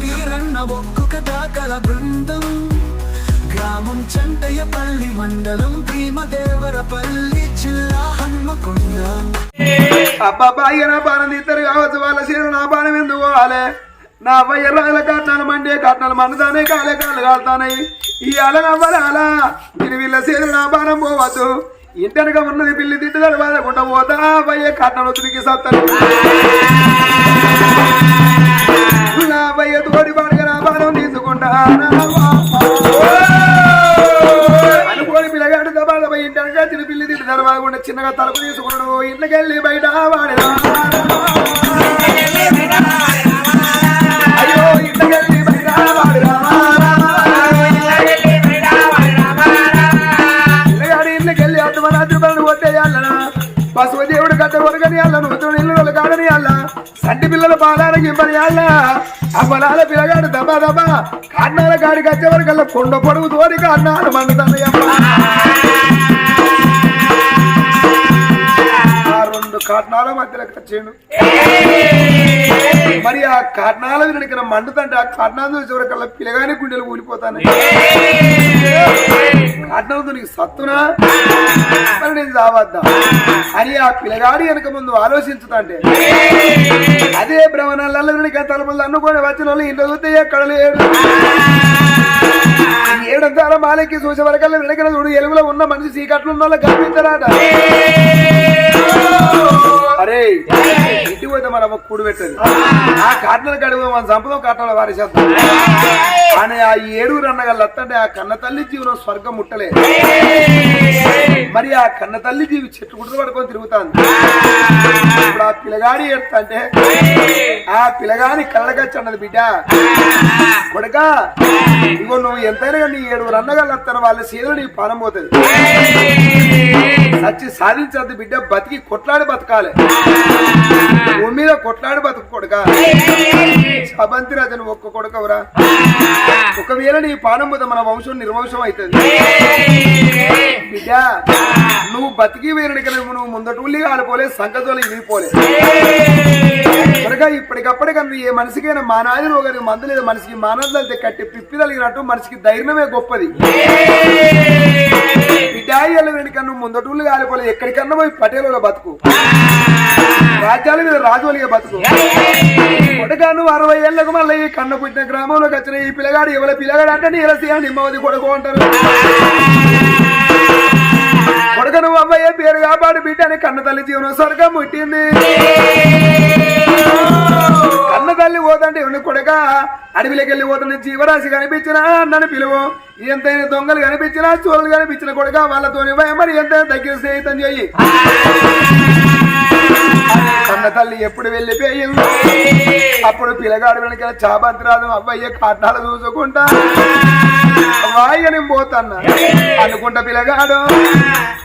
వీరన్న ఒక్కొక్క దాకల బృందం. గ్రామం చంటయ్యపల్లి మండలం భీమదేవరపల్లి జిల్లా హన్మకొండ. అబ్బాబా నా బాణం తీస్తారు కావచ్చు వాళ్ళ శరీరం నా బాణం ఎందుకు పోవాలి? నా అబ్బాయి ఎర్రగల కట్నాలు మండే కట్నాలు మండుతానే కాలే కాళ్ళు కాలుతానాయి ఈ అల నవ్వాలి అలా వీళ్ళ శరీరం నా బాణం పోవద్దు. ఇంటనక ఉన్నది పిల్లి తిట్టుదల బాధకుండా పోతా అబ్బాయి కట్నాలు తిరిగి సత్తాను. యాభై అబ్బాయి తోడి పాడుగా నా అనుకోని పిల్లగాడు తిని పిల్లి తిట్టుదల బాగుండా చిన్నగా తలుపు తీసుకున్నాడు. ఇంటికెళ్ళి బయట వాడేదా పిల్లల పాలానికి ఇవ్వని అల్ల అమ్మలాల పిల్లగాడు దబా దబా. కన్నాల కాడికి వచ్చే వరకల్లా కొండ పొడుగు తోడి కన్నాలు మండుతానయ్యమ్మ కాట్నాల మధ్యలోకి వచ్చాడు మరి ఆ కాట్నాల వెనక మండుతంటే ఆ కాట్నాలు చివరికల్లా పిలగానే గుండెలు ఊలిపోతాను కాట్నాలతో నీకు సత్తునా? మరి నేను చావద్దా అని ఆ పిలగాడి వెనక ముందు ఆలోచించుతాంటే అదే భ్రమణాలలో వెనక తలుపులు అనుకొని వచ్చిన వాళ్ళు ఇంట్లో చూస్తే ఎక్కడ లేడు ఏడంతా మాలకి చూసే వరకల్లా వెనకన చూడు ఎలుగులో ఉన్న మనిషి సీకట్లు ఉన్న వాళ్ళు కనిపించరాట అరే ఇంటికి పోతే మన అమ్మ కూడు పెట్టదు. ఆ కాటనలు కడుగు మన సంపదం కాటల వారి చేద్దాం అని ఆ ఏడుగురు అన్నగాళ్ళు అత్తంటే ఆ కన్న తల్లి జీవనం స్వర్గం ముట్టలే. మరి ఆ కన్న తల్లి జీవి చెట్టు గుడ్డు పడుకొని తిరుగుతాను ఇప్పుడు ఆ పిల్లగాడి ఏడుతంటే ఆ పిల్లగాని కళ్ళగచ్చి అన్నది బిడ్డ. కొడక ఇగో నువ్వు ఎంతైనా నీ ఏడుగురు అన్నగాళ్ళు వస్తాను వాళ్ళ సీదలు నీ పానం పోతుంది సచ్చి సాధించద్దు బిడ్డ బతికి కొట్లాడి బతకాలి భూమి మీద కొట్లాడి బతుకు కొడక సబంతి రాజను ఒక్క కొడకవరా ఒకవేళ నీ పానం పోతే మన వంశం నిర్వంశం అవుతుంది బిడ్డ నువ్వు బతికి వేరుడి కదా నువ్వు ముందట ఉల్లి కాలిపోలే సంకతోలు ఇరిగిపోలే త్వరగా ఇప్పటికప్పటికన్నా ఏ మనిషికైనా మానాది ఒకరికి మందు లేదు మనిషికి మానవులు కట్టి పిప్పి తగినట్టు మనిషికి ధైర్యమే గొప్పది బిడ్డాయిల వెనుకన్నా ముందటూళ్ళు కాలిపోలే. ఎక్కడికన్నా పోయి పటేలలో బతుకు. రాజ్యాల మీద రాజువలిగా బతుకు. కొడుకా నువ్వు అరవై ఏళ్ళకు మళ్ళీ ఈ కన్న పుట్టిన గ్రామంలోకి వచ్చిన ఈ పిల్లగాడు ఎవరి? పిల్లగాడు అంటే నీ నిమ్మవది కొడుకు అంటారు. కొడుకను నువ్వు పేరు కాపాడు బిడ్డని కన్న తల్లి జీవనం స్వర్గం పుట్టింది. కన్న తల్లి పోతంటే ఉన్న కొడక? అడవిలోకి వెళ్ళి పోతున్న జీవరాశి కనిపించినా అన్నని పిలువు. ఎంతైనా దొంగలు కనిపించినా చోళ్ళు కనిపించిన కొడక వాళ్ళతోని మరి ఎంతైనా దగ్గర స్నేహితం చెయ్యి. కన్న తల్లి ఎప్పుడు వెళ్ళిపోయింది? అప్పుడు పిల్లగాడు వెనక చాబంతిరాదు అవ్వయ్య కాటాలు చూసుకుంటా. అవ్వాయిగా నేను పోతాన్నా. అనుకుంటా పిల్లగాడు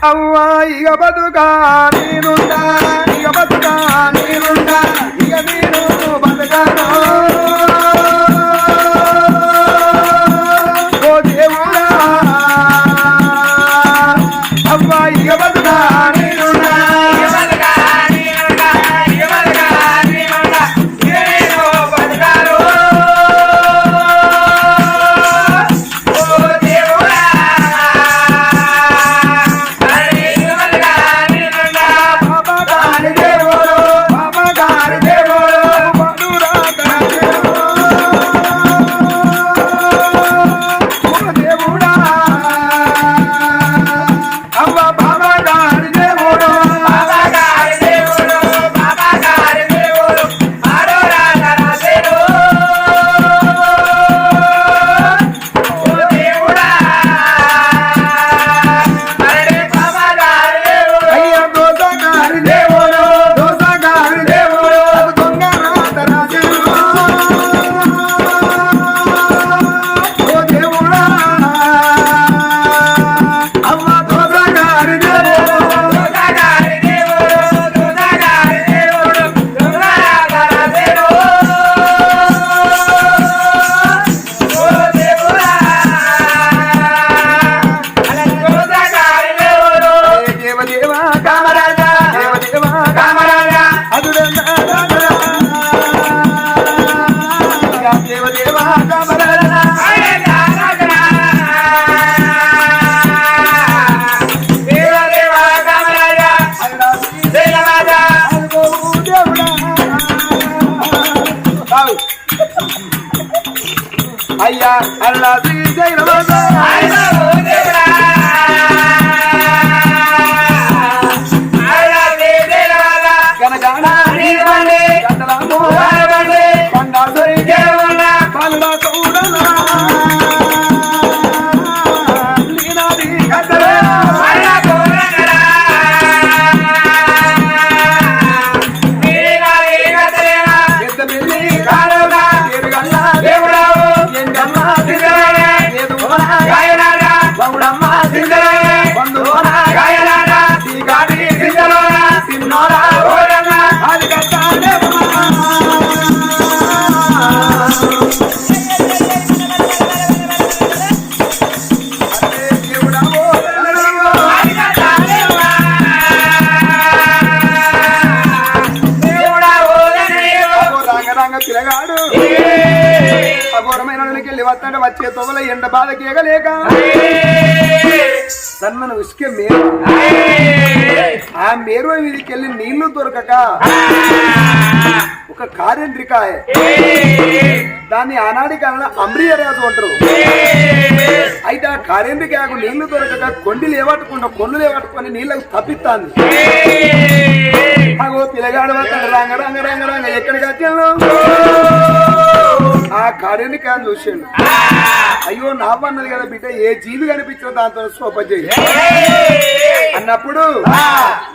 అవ్వా ఇక బతుకా నేనుంటా ఇక బతుకా నేనుంటా ఇక నేను బతకాను. అయ్యా అల్లా శ్రీ జైనవాస ఎండ బాధకి ఎగలేక సన్నను ఉసుకే మేరు ఆ మేరు వీధికి వెళ్ళి నీళ్ళు దొరకక ఒక కార్యంత్రికాయ దాన్ని ఆనాడి కాలంలో అమ్రియరాజు అంటారు. అయితే ఆ కార్యంత్రికాయకు నీళ్ళు దొరకక కొండి లేవట్టుకుంటా కొండు లేవట్టుకొని నీళ్ళకు తప్పిస్తాను అగో పిల్లగాడు వస్తాడు. రంగ రంగ రంగ రంగ. ఎక్కడికి వచ్చాను ఆ కార్యానికాయను చూసాడు. అయ్యో నావన్నది కదా బిడ్డ ఏ జీవి కనిపించిన దాంతో సోప చేయి. అన్నప్పుడు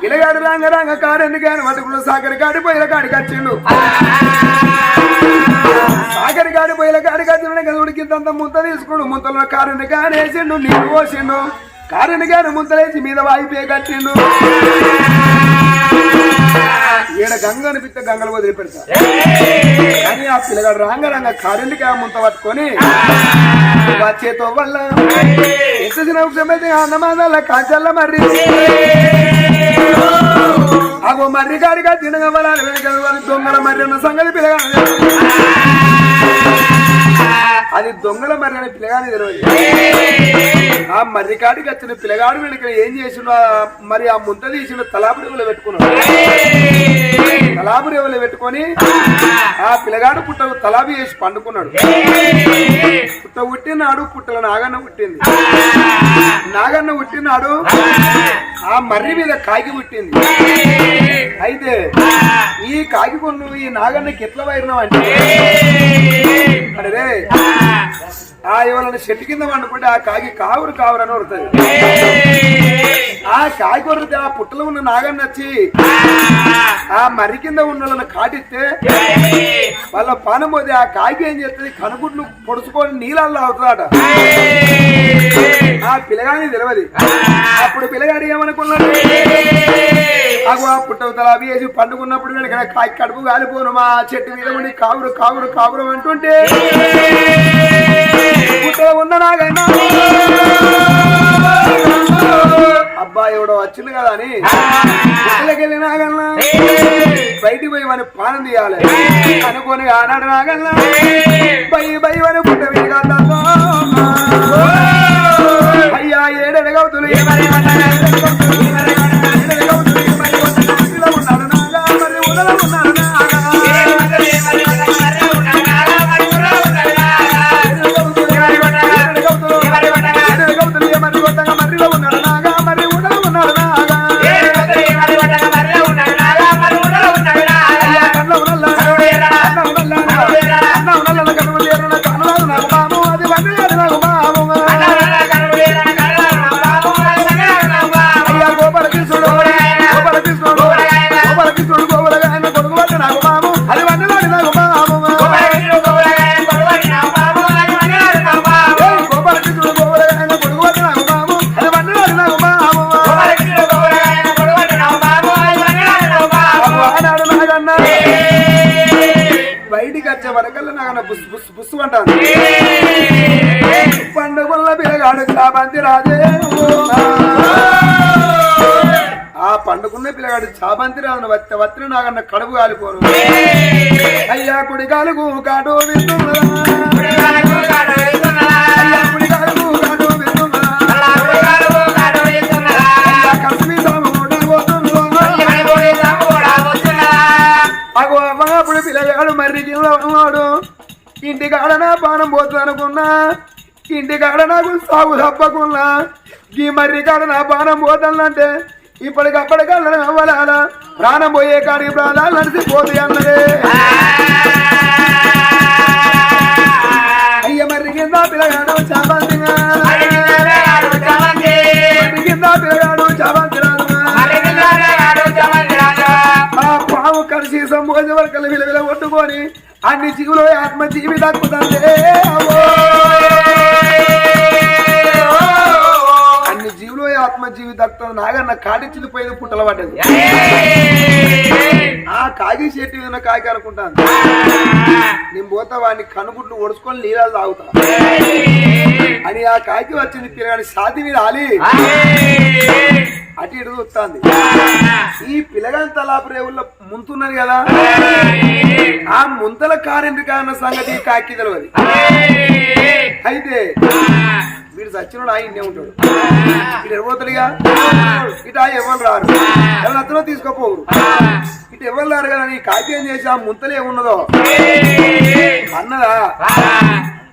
ఇలగాడు రంగ రంగ కార్యానికాయను మటుకుడు సాగరి కాడి పోయిన కాడికి వచ్చిండు సాగరి కాడి పోయిన కాడికి వచ్చిన కదా ఉడికిందంత ముంత తీసుకుడు ముంతలో కార్యానికాయను వేసిండు నీళ్ళు పోసిండు. కార్యానికాయను ముంతలేసి మీద వాయిపే కట్టిండు ఈడ గంగ అనిపిస్తే గంగలు వదిలి పెడతా కానీ ఆ పిల్లగాడు రాంగరంగ రంగ కారెందుకు ముంత పట్టుకొని చేతో వల్ల ఎంత అన్నమాదాల కాచల్ల మర్రి. అగో మర్రి గారిగా తినగల వలాలి దొంగల మర్రి అన్న సంగతి పిల్లగా అది దొంగల మర్రి అనే పిల్లగాని తెలియదు ఆ మర్రి కాడికి వచ్చిన పిల్లగాడు వెనక ఏం చేసిన మరి ఆ ముంత తీసిన తలాపురుగులు పెట్టుకున్నాడు. తలాపురుగులు పెట్టుకొని ఆ పిల్లగాడు పుట్ట తలాబి వేసి పండుకున్నాడు. పుట్ట పుట్టినాడు పుట్టల నాగన్న పుట్టింది. నాగన్న పుట్టినాడు ఆ మర్రి మీద కాకి పుట్టింది. అయితే ఈ కాకి కొన్ను ఈ నాగన్నకి ఎట్లా వైరినావు అంటే అరే ఆ ఎవరైనా చెట్టు కింద వండుకుంటే ఆ కాకి కావురు కావురు అని వరుతుంది ఆ కాకి వరితే ఆ పుట్టలో ఉన్న నాగన్న వచ్చి ఆ మర్రి కింద ఉన్న వాళ్ళని కాటిస్తే వాళ్ళ పానం పోతే ఆ కాకి ఏం చేస్తుంది? కనుగుడ్లు పొడుచుకొని నీళ్ళల్లో అవుతుందట ఆ పిల్లగాని తెలియదు అప్పుడు పిల్లగాడు ఏమనుకున్నాడు? అగో పుట్టవతల అవి వేసి పండుకున్నప్పుడు కనుక కాకి కడుపు కాలిపోను మా చెట్టు మీద ఉండి కావురు కావురు కావురు అంటుంటే పుట్టలో ఉన్న అబ్బా ఎవడో వచ్చింది కదా అని. వెళ్ళి నాగన్నా. బయటికి పోయి మన పానం తీయాలి. అనుకోని ఆనాడు నాగన్నా. బై బై అని పుట్ట మీద అయ్యా ఏడడగవుతులు అయ్యా Come on. వచ్చే వరకల్లా నాకు బుస్ బుస్ బుస్ అంటాను పండుగల పిల్లగాడు చాబంతి రాజే. ఆ పండుకున్న పిల్లగాడు చాబంతి రాజును వత్త వత్తిన నాగన్న కడుపు కాలిపోను. అయ్యా కుడి కాలుగు కాటు వింటున్నదా ఇంటి కాడ పానం పోతుంది అనుకున్నా ఇంటి కాడ నాకు సాగు తప్పకున్నా. ఈ మర్రి కాడ నా పానం పోతుందంటే ఇప్పటికప్పటికల్లా అవ్వాలా ప్రాణం పోయే కాడికి ప్రాణాలు నడిచిపోదు అన్నదే. అయ్య మర్రి కింద పిల్లగాడు చాలా కలిసి సంభోజ వర్కలు విలువల కొట్టుకొని అన్ని జీవులు ఆత్మ జీవి దక్కుతుంది అన్ని జీవులు ఆత్మ జీవి దక్కుతుంది నాగన్న కాటిచ్చింది పోయింది పుట్టల పడ్డది. ఆ కాగి చెట్టు మీద కాకి అనుకుంటాను నేను పోతా వాడిని కనుగుడ్లు ఒడుచుకొని నీళ్ళు తాగుతా. అని ఆ కాకి వచ్చింది పిల్లగాడి సాతి మీద ఆలి. అటు ఇటు వస్తుంది ఈ పిల్లగాని తలాపు రేవుల్లో ముంతున్నది కదా? ఆ ముంతల కారెందుకు అన్న సంగతి కాకి తెలియదు అయితే వీడు సచ్చినోడు ఆయన్నే ఉంటాడు. ఇటు ఎవరుతాడుగా ఇటు ఆ ఎవరు రారు? ఎవరు అతను తీసుకోపోరు ఇటు ఎవరు రారు కదా? నీ కాకి ఏం చేసి ఆ ముంతలు ఏమున్నదో? అన్నదా?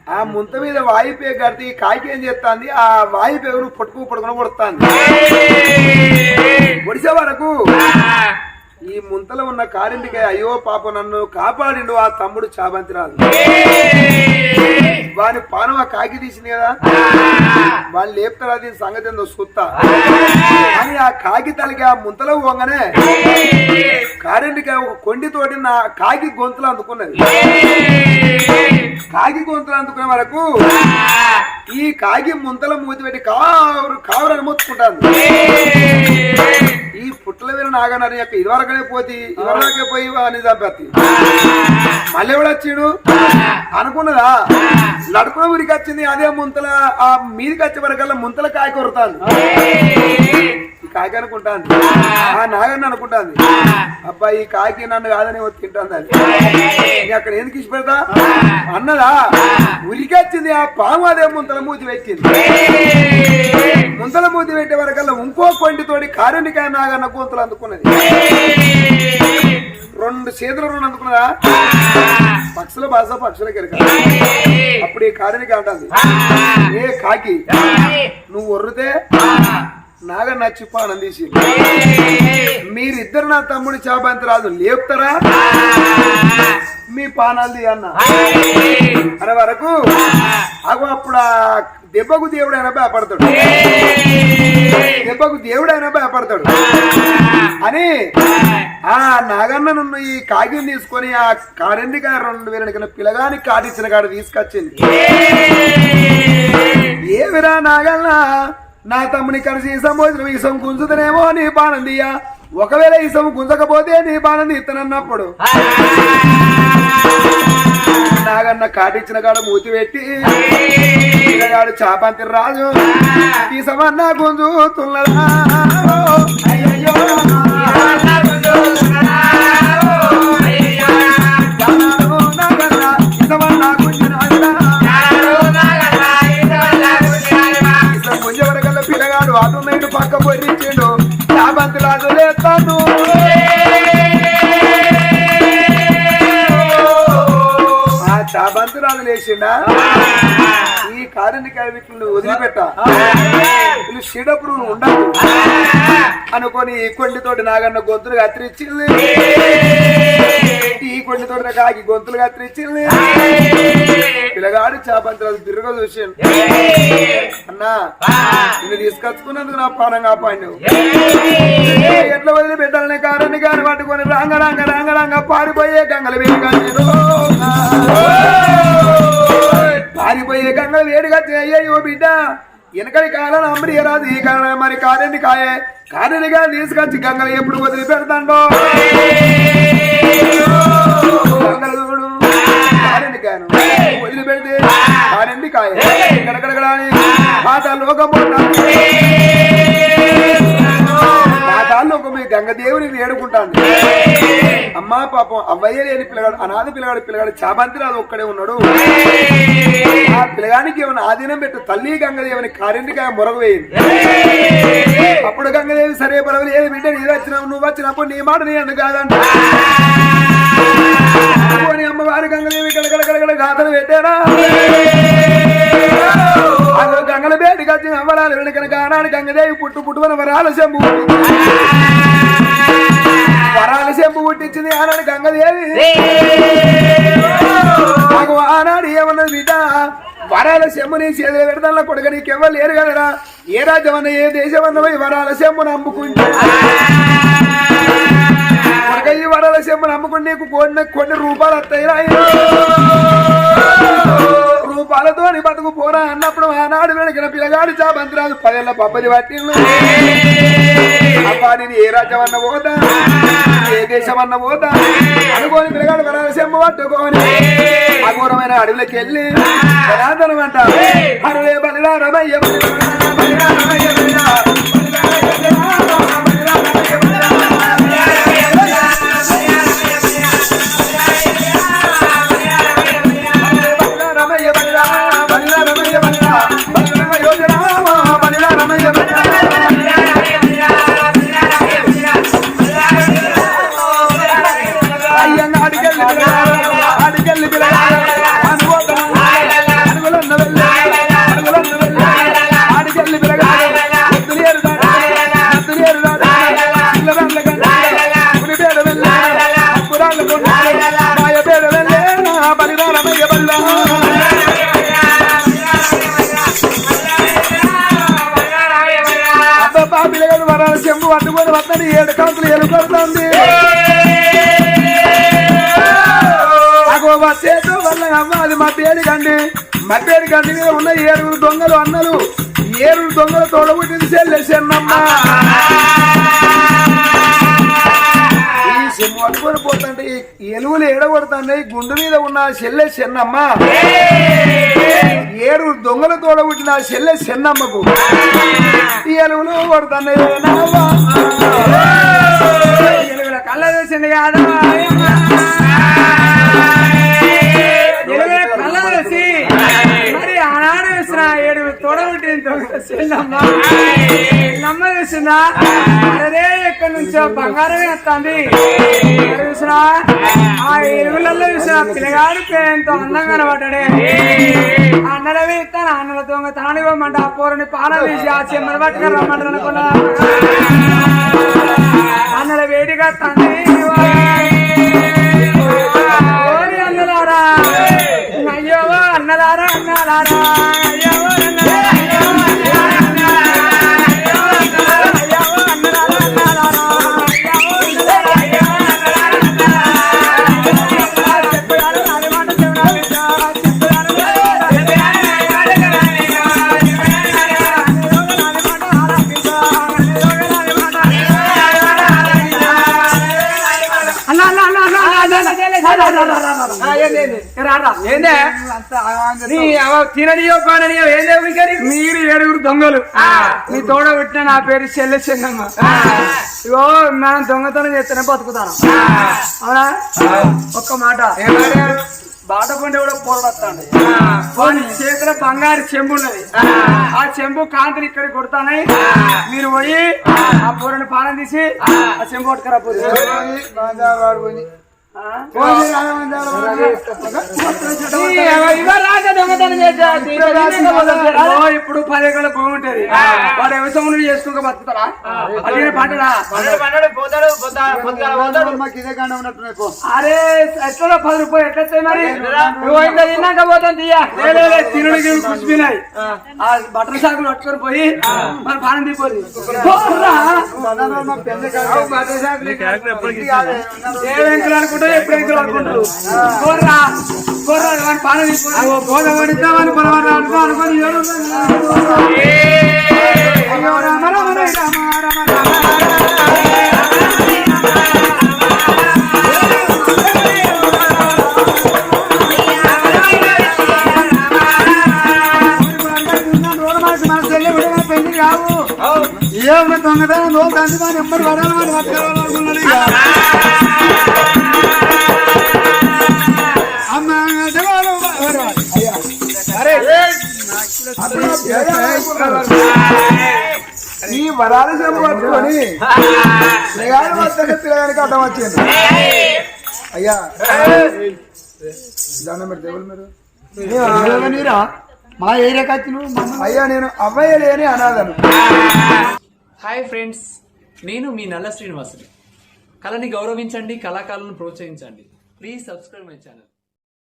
ఆ ముంత మీద వాయుపే కడితే ఈ కాకి ఏం చేస్తాంది? ఆ వాయుపేగును పట్టుకు పట్టుకుని కొడుతాంది. పొడిసే వరకు ఈ ముంతలో ఉన్న కారింటికి అయ్యో పాప నన్ను కాపాడిండు ఆ తమ్ముడు చాబంతి రాదు వాని పానం ఆ కాకి తీసింది కదా? వాళ్ళు లేపుతారా? దీని సంగతి ఏందో చూస్తా. అని ఆ కాకి తలకి ఆ ముంతలో పోగానే కారింటికి ఒక కొండితోటి నా కాకి గొంతులు అందుకున్నది. కాకి గొంతులు అందుకునే వరకు ఈ కాకి ముంతల మూతి పెట్టి కావురు కావురు అని మొత్తుకుంటాను ఈ పుట్టల వీర నాగన్నారి యొక్క ఇదివరకనే పోతి ఇదివరకే పోయి అని చంపేస్తుంది మళ్ళీ ఎవడు అనుకున్నదా? నడుకున్న ఊరికి వచ్చింది అదే ముంతల ఆ మీదికి వచ్చే వరకల్లా ముంతల కాయ కొరతాను కాకి అనుకుంటాను ఆ. నాగన్న అనుకుంటాను అబ్బా ఈ కాకి నన్ను కాదని తింటాను అది అక్కడ ఎందుకు ఇచ్చి పెడతా అన్నదా? ఉరికి వచ్చింది ఆ పాము అదే ముంతల మూతి పెట్టింది. ముంతల మూతి పెట్టే వరకల్లా ఇంకో కొండితోటి కారునికాయ నాగన్న గొంతులు అందుకున్నది. రెండు చేతులు రెండు అందుకున్నదా? పక్షుల భాష పక్షుల కెరక. అప్పుడు ఈ కారునిక అంటుంది. ఏ కాకి నువ్వు ఒర్రితే నాగన్న చిప్ప ఆనందీసి మీరిద్దరు నా తమ్ముడి చాబంతి రాదు లేపుతారా? మీ పానాలది అన్న. అనే వరకు అగో అప్పుడు ఆ దెబ్బకు దేవుడైనా భయపడతాడు. దెబ్బకు దేవుడైనా భయపడతాడు. అని ఆ నాగన్నను ఈ కాగిని తీసుకొని ఆ కారెండికాయ రెండు వేల పిల్లగాని కాటిచ్చిన కాడ తీసుకొచ్చింది. ఏమిరా నాగన్న? నా తమ్ముని కలిసి ఈసం భోజనం ఈసం గుంజుతనేమో నీ బాణం దియ్యా ఒకవేళ ఈసం గుంజకపోతే నీ బాణం ఇతనన్నప్పుడు నాగన్న కాటిచ్చిన కాడ మూతి పెట్టి పిల్లగాడు చాపంతి రాజు ఈసమన్నా గుంజుతున్నదా? అయ్యో పక్క పొరిచిండు చాబంతి రాజు లేస్తాను. ఆ లేచిండా ఈ కారునికాయ వీటిని వదిలిపెట్ట. వీళ్ళు షీడప్పుడు నువ్వు ఉండదు అనుకొని ఈ కొండితోటి నాగన్న గొంతులు కత్తిరించింది. ఈ కొండితోటి ఆగి గొంతులు కత్తిరించింది. పిల్లగాడు చాపంతి రాజు తిరగ చూసిండు. అన్నా నిన్ను తీసుకొచ్చుకున్నందుకు నా ప్రాణం కాపాడు ఎట్లా వదిలి పెట్టాలని కారణి గాని పట్టుకొని రాంగ రాంగ రాంగ రాంగ పారిపోయే గంగల వేడి కాల్చిరు. పారిపోయే గంగల వేడి కచ్చి అయ్యో బిడ్డ. వెనకడి కాయలను అమ్మడి రాదు ఈ కాలం మరి కారెండి కాయే. కారెండిగా తీసుకొచ్చి గంగలు ఎప్పుడు వదిలి పెడతాండో గంగలు కారెండి కాయను వదిలి పెడితే కారెండి కాయ. ఎక్కడెక్కడని పాత లోకం పాతాల్లో గంగదేవుని వేడుకుంటాను అమ్మా పాపం అవ్వయ్య లేని పిల్లగాడు అనాథ పిల్లగాడు పిల్లగాడు చాబంతి రాదు ఒక్కడే ఉన్నాడు. ఆ పిల్లగానికి ఏమైనా ఆధీనం పెట్టు తల్లి గంగదేవుని కారింటికాయ మొరగ వేయింది అప్పుడు గంగదేవి సరే పడవలు ఏది బిడ్డ నీ వచ్చినావు నువ్వు వచ్చినప్పుడు నీ మాట నీ అన్ను కాదంట. పోని అమ్మవారి గంగదేవి గడగడ గడగడ గాథలు పెట్టారా అదో గంగల బేటికి వచ్చిన అమ్మరాలు వెనుకన గానాడు గంగదేవి పుట్టు పుట్టువన వరాల శంభు. వరాల శంభు పుట్టించింది ఆనాడు గంగదేవి. నాకు ఆనాడు ఏమన్నది బిడ్డ? వరాల శంభుని చేతులు పెడతాను కొడుక నీకెవ్వరు లేరు కదరా? ఏ రాజ్యం అన్న ఏ దేశం అన్న పోయి వరాల శంభుని అమ్ముకుంటే. ఈ వరాల శంభుని అమ్ముకుంటే నీకు కొన్ని కొన్ని రూపాయలు వస్తాయి రా బతుకు పోరా అన్నప్పుడు ఆనాడు వెనకిన పిల్లగాడు చాబంతిరాజు పదేళ్ళ పబ్బది పట్టిండు. అబ్బా నేను ఏ రాజ్యం అన్న పోతా? ఏ దేశం అన్న పోతా? అనుకోని పిల్లగాడు వరాల శంభు పట్టుకోని అఘోరమైన అడవులకి వెళ్ళి సనాతనం అంటారు అరువే బలిరా రమయ్య బలిరా, బలిరా రమయ్య బలిరా, నా బలిదానమయ్య. అబ్బబ్బా, పిల్లగాడు వరాల చెంబు పట్టుకొని వద్దని ఏడు కాకులు ఎలుకొడుతుంది చేతుల వల్ల అమ్మ అది మా పేరు కండి మా పేరు కండి మీద ఉన్న ఏడుగురు దొంగలు అన్నలు ఏడుగురు దొంగలు తోడబుట్టింది చెల్లెసన్నమ్మ ఈ చెమ్ము పట్టుకొని పోతుంటే ఈ ఎలుగులు గుండు మీద ఉన్న చెల్లె చెన్నమ్మ. ఏడుగురు దొంగలు తోడబుట్టిన ఆ చెల్లె చెన్నమ్మకు. ఈ ఎలుగులు కొడుతున్నాయి. ఎలుగుల కళ్ళ చూసింది కాదు చెల్లమ్మ నమ్మ చూసిందా అదే ఎక్కడి నుంచో బంగారమే వస్తుంది. చూసిన ఆ ఎరువులలో చూసిన పిల్లగాడు ఎంతో అందంగా కనబడ్డాడే. అన్నలవి ఇస్తాను అన్నల దొంగ తాను ఇవ్వమంట ఆ పోరని పాలన తీసి ఆ చెమ్మని పట్టుకొని రమ్మంటారు అనుకున్నా అన్నల వేడిగా తండ్రి తిననియో పాననియో ఏందే వికరి మీరు ఏడుగురు దొంగలు. నీ తోడ పెట్టిన నా పేరు చెల్లె చెన్నమ్మ ఇగో మనం దొంగతనం చేస్తేనే బతుకుతాను. అవునా? ఒక్క మాట. బాట పండి కూడా పోరాడతాండి. వాని చేతిలో బంగారు చెంబు ఉన్నది. ఆ. చెంబు కాంతిని ఇక్కడ కొడతానై. మీరు పోయి ఆ. పూరని పానం తీసి ఆ. చెంబు కొట్టుకురా పోయి ఇప్పుడు పది ఎకరాల భూమి ఉంటది వాడు వ్యవసాయం నుండి చేసుకోక బతుకుతారా అది పంటడా అరే ఎట్లా పది రూపాయలు ఎట్లా మరి? తిన్నాక పోతాను తీయ. తిరుడు కుసిపోయినాయి ఆ బట్టల సాకులు పట్టుకొని పోయి మరి పానం తీపోయి ఏ వెంకులు అనుకుంటా ఎప్పుడు వెంకులు అనుకుంటారు కోర్రా కోర్రా వాడి పానం తీపోయి పోద పడిద్దామని పొలవాడు అనుకో అనుకొని ఏడు అయ్యో రామ రామ రామ రామ రామ ఏమన్నా దొంగతనం లోపు అందుకని ఎమ్మడి పడాలి మరి పట్టుకోవాలనుకున్నాడు ఈ వరాల చెంబు పట్టుకొని పిల్లగాడు వద్దకు అడ్డం వచ్చింది. అయ్యా. మీరు ఎవరినిరా? మా ఏరియా కత్తి అయ్యా నేను అవ్వయ్య లేని అనాథను. హాయ్ ఫ్రెండ్స్ నేను మీ నల్ల శ్రీనివాసుని. కళని గౌరవించండి కళాకారులను ప్రోత్సహించండి. Please subscribe my channel.